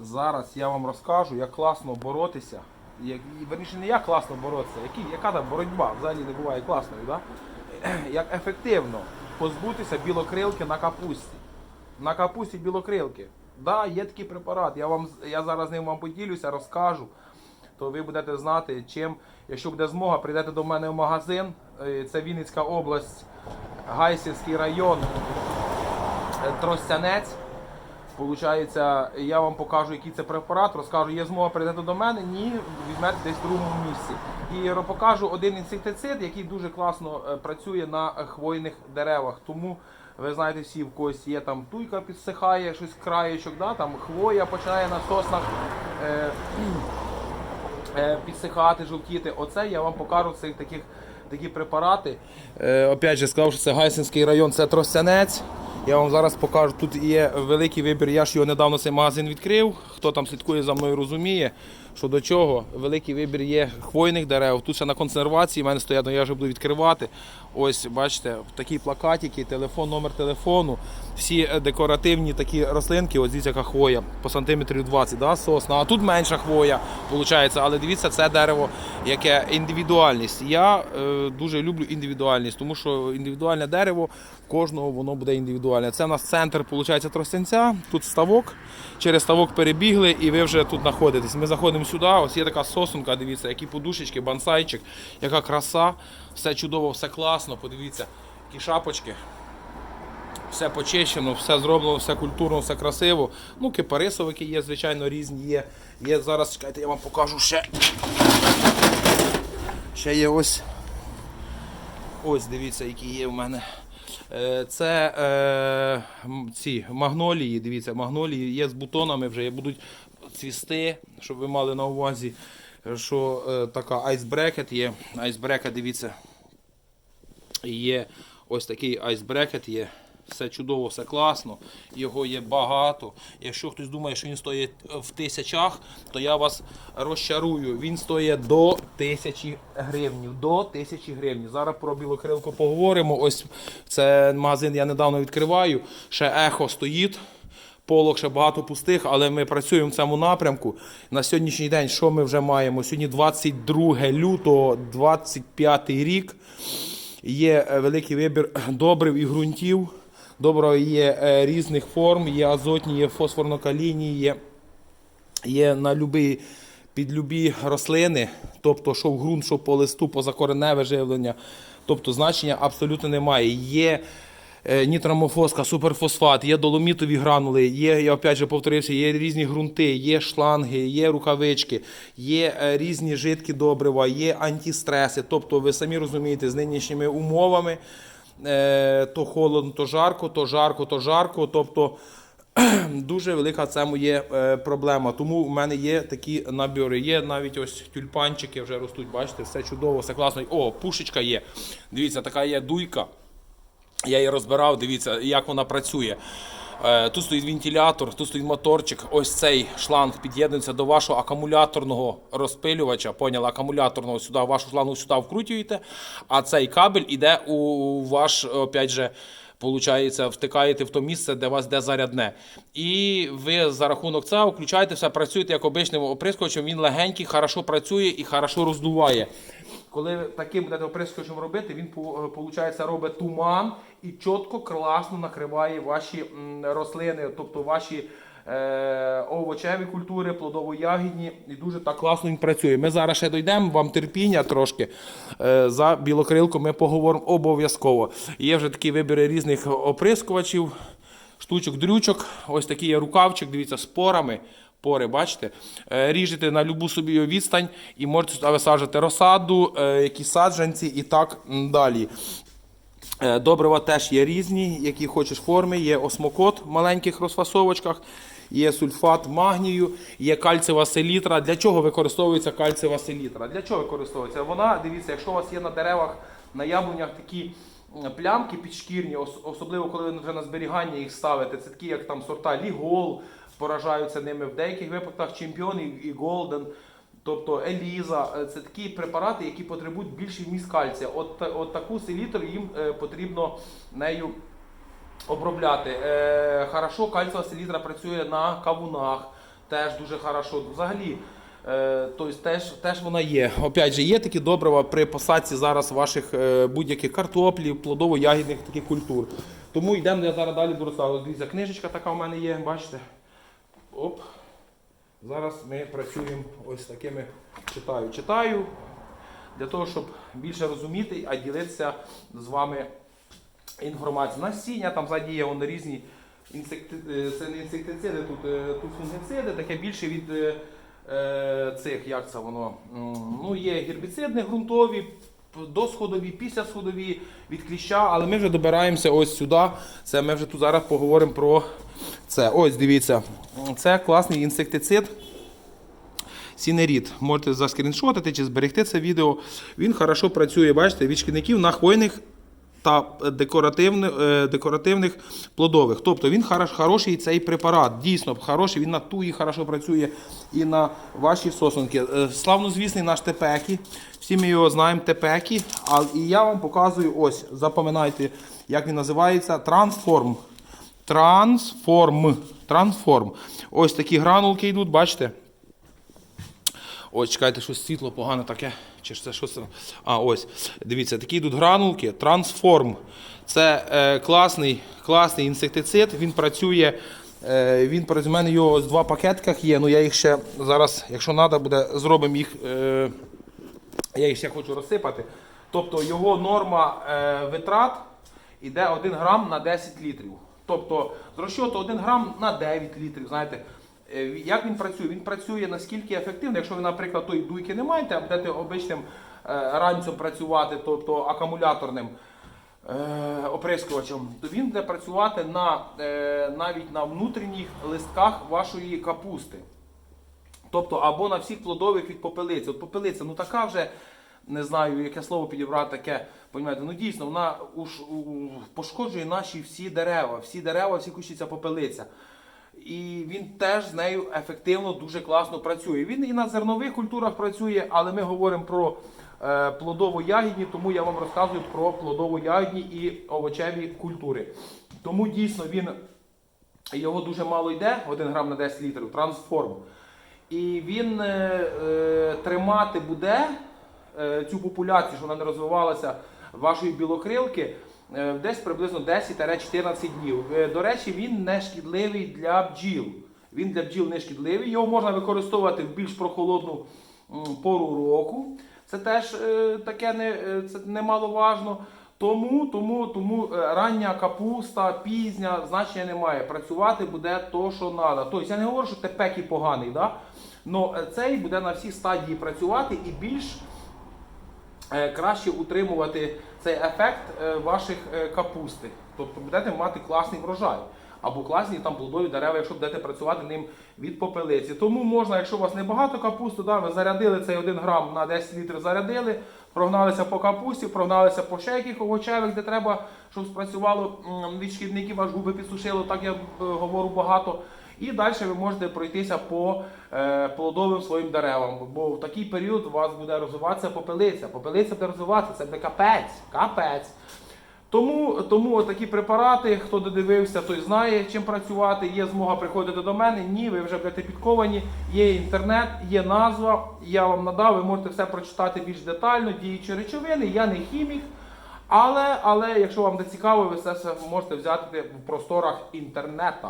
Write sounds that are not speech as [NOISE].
Зараз я вам розкажу, як класно боротися. Як, верніше, не як класно боротися, які, яка там боротьба взагалі не буває класною. Да? [CLEARS THROAT] Як ефективно позбутися білокрилки на капусті. На капусті білокрилки. Да, є такий препарат. Я, вам, я зараз ним вам поділюся, розкажу. То ви будете знати, чим, якщо буде змога, прийдете до мене в магазин. Е, Це Вінницька область, Гайсівський район, е, Тростянець. Получається, я вам покажу, який це препарат, розкажу, є змога прийдете до мене, ні, візьмете десь в другому місці. І покажу один інсектицид, який дуже класно е, працює на хвойних деревах. Тому ви знаєте, всі в когось є там туйка підсихає, щось краєчок, да, там хвоя починає на соснах. Е, [CLEARS THROAT] е, підсихати, жовтіти. Оце я вам покажу цих таких такі препарати. Е, опять же, сказав, що це Гайсинський район, це Тростянець. Я вам зараз покажу. Тут є великий вибір. Я ж його недавно цей магазин відкрив. Хто там слідкує за мною, розуміє, що до чого. Великий вибір є хвойних дерев. Тут ще на консервації в мене стоять, але я вже буду відкривати. Ось, бачите, такі плакатики, телефон, номер телефону. Всі е, декоративні такі рослинки, ось дивіться, яка хвоя по сантиметрів 20, да, сосна. А тут менша хвоя, виходить. Але дивіться, це дерево, яке індивідуальність. Я е, дуже люблю індивідуальність, тому що індивідуальне дерево кожного воно буде індивідуальне. Це у нас центр, виходить, тростянця. Тут ставок. Через ставок перебігли, і ви вже тут знаходитесь. Ми заходимо сюди. Ось є така сосунка, дивіться, які подушечки, бонсайчик, яка краса. Все чудово, все класно. Подивіться, які шапочки. Все почищено, все зроблено, все культурно, все красиво. Ну, кипарисовики є, звичайно, різні є. Є зараз, чекайте, я вам покажу ще. Ще є ось. Ось дивіться, які є в мене. Е, Це е, ці магнолії, дивіться, магнолії є з бутонами вже, будуть цвісти, щоб ви мали на увазі, що е, така айсбрекет є. Айсбрекет, дивіться, є ось такий айсбрекет є. Все чудово, все класно. Його є багато. Якщо хтось думає, що він стоїть в тисячах, то я вас розчарую. Він стоїть до тисячі гривень. До тисячі гривень. Зараз про білокрилку поговоримо. Ось це магазин я недавно відкриваю. Ще ехо стоїть. Полок ще багато пустих, але ми працюємо в цьому напрямку. На сьогоднішній день що ми вже маємо? Сьогодні 22 лютого, 25 рік. Є е, великий вибір [CLEARS THROAT] добрив і ґрунтів. Доброго є е, різних форм, є азотні, є фосфорно-калійні, є, є на любі, під любі рослини, тобто що в ґрунт, що по листу, позакореневе живлення. Тобто значення абсолютно немає. Є е, нітромофоска, суперфосфат, є доломітові гранули, є, я опять же повторився, є різні ґрунти, є шланги, є рукавички, є е, різні жидкі добрива, є антистреси. Тобто, ви самі розумієте, з нинішніми умовами е, то холодно, то жарко, то жарко, то жарко. Тобто [CLEARS THROAT] дуже велика це моє проблема. Тому в мене є такі набори. Є навіть ось тюльпанчики вже ростуть. Бачите, все чудово, все класно. О, пушечка є. Дивіться, така є дуйка. Я її розбирав, дивіться, як вона працює. Е, Тут стоїть вентилятор, тут стоїть моторчик. Ось цей шланг під'єднується до вашого акумуляторного розпилювача. Поняли, акумуляторного сюди, вашу шлангу сюди вкрутюєте, а цей кабель іде у ваш, опять же, Получається, втикаєте в то місце, де вас де зарядне. І ви за рахунок цього включаєте все, працюєте як обичним оприскувачем, він легенький, хорошо працює і хорошо роздуває. Коли таким будете оприскувачем робити, він виходить, робить туман і чітко, класно накриває ваші рослини, тобто ваші е, овочеві культури, плодово-ягідні, і дуже так класно він працює. Ми зараз ще дійдемо, вам терпіння трошки. Е, за білокрилку ми поговоримо обов'язково. Є вже такі вибіри різних оприскувачів, штучок, дрючок. Ось такий є рукавчик, дивіться, з порами. Пори, бачите, Е, ріжете на любу собі відстань і можете висаджувати розсаду, е, якісь саджанці і так далі. Е, Добрива теж є різні, які хочеш форми. Є осмокот в маленьких розфасовочках, є сульфат магнію, є кальцева селітра. Для чого використовується кальцева селітра? Для чого використовується? Вона, дивіться, якщо у вас є на деревах, на яблунях такі плямки підшкірні, особливо коли ви вже на зберігання їх ставите, це такі, як там сорта Лігол, поражаються ними в деяких випадках чемпіон і Голден. Тобто Еліза, е, це такі препарати, які потребують більший вміст кальція. От, от таку селітру їм е, потрібно нею обробляти. Е, хорошо, кальцієва селітра працює на кавунах, теж дуже хорошо. Взагалі, е, тобто теж, теж вона є. Опять же, є такі добрива при посадці зараз ваших е, будь-яких картоплів, плодово-ягідних таких культур. Тому йдемо, я зараз далі буду розказувати. Дивіться, книжечка така в мене є, бачите? Оп. Зараз ми працюємо ось такими. Читаю, читаю для того, щоб більше розуміти, а ділитися з вами інформацією. Насіння, там ззаді є вони різні інсекти... е, інсектициди, тут, е, тут фунгіциди, таке більше від е, е, цих, як це воно. Ну, є гербіцидні, ґрунтові, досходові, післясходові від кліща, але ми вже добираємося ось сюди. Це ми вже тут зараз поговоримо про це. Ось дивіться, це класний інсектицид. Сінерід. Можете заскріншотити чи зберегти це відео. Він хорошо працює, бачите, від шкідників на хвойних та декоративних, е, декоративних плодових. Тобто він хорош, хороший цей препарат. Дійсно хороший, він на туї хорошо працює і на ваші сосунки. Е, Славнозвісний наш тепекі. Всі ми його знаємо, тепекі. А, і я вам показую ось, запам'ятайте, як він називається. Трансформ. Трансформ. Трансформ. Ось такі гранулки йдуть, бачите? Ось, чекайте, щось світло погане таке. Чи ж це щось? А, ось. Дивіться, такі йдуть гранулки. Трансформ. Це е, класний, класний інсектицид. Він працює. Е, він. У мене його ось два пакетках є. Ну я їх ще зараз, якщо треба, буде, зробимо їх. Е, я їх ще хочу розсипати. Тобто його норма е, витрат іде 1 грам на 10 літрів. Тобто з розчоту 1 грам на 9 літрів. Знаєте, як він працює? Він працює наскільки ефективно. Якщо ви, наприклад, тої дуйки не маєте, а будете обичним е, ранцем працювати, тобто акумуляторним е, оприскувачем, то він буде працювати на, е, навіть на внутрішніх листках вашої капусти. Тобто або на всіх плодових від попелиці. От попелиця, ну така вже, не знаю, яке слово підібрати таке, понімаєте, ну дійсно, вона уж, пошкоджує наші всі дерева, всі дерева, всі кущі ця попелиця. І він теж з нею ефективно, дуже класно працює. Він і на зернових культурах працює, але ми говоримо про е, плодово-ягідні, тому я вам розказую про плодово-ягідні і овочеві культури. Тому дійсно він його дуже мало йде, 1 грам на 10 літрів, трансформ. І він е, е, тримати буде е, цю популяцію, що вона не розвивалася вашої білокрилки, десь приблизно 10-14 днів. Е, До речі, він не шкідливий для бджіл. Він для бджіл не шкідливий. Його можна використовувати в більш прохолодну пору року. Це теж е, таке не, е, це немаловажно. Тому, тому, тому е, рання капуста, пізня, значення немає. Працювати буде то, що треба. Тобто я не говорю, що тепекій поганий, да? але цей буде на всі стадії працювати і більш е, краще утримувати цей ефект е, ваших е, капусти. Тобто будете мати класний врожай. Або класні там плодові дерева, якщо будете працювати ним від попелиці. Тому можна, якщо у вас небагато капусти, да, ви зарядили цей 1 грам на 10 літрів, зарядили, прогналися по капусті, прогналися по ще яких овочевих, де треба, щоб спрацювало від шкідників, аж губи підсушило, так я е, говорю багато. І далі ви можете пройтися по е, плодовим своїм деревам. Бо в такий період у вас буде розвиватися попелиця. Попелиця буде розвиватися, це буде капець, капець. Тому, тому такі препарати, хто додивився, той знає, чим працювати. Є змога приходити до мене. Ні, ви вже будете підковані. Є інтернет, є назва. Я вам надав, ви можете все прочитати більш детально, діючі речовини. Я не хімік. Але, але якщо вам це цікаво, ви все це можете взяти в просторах інтернету.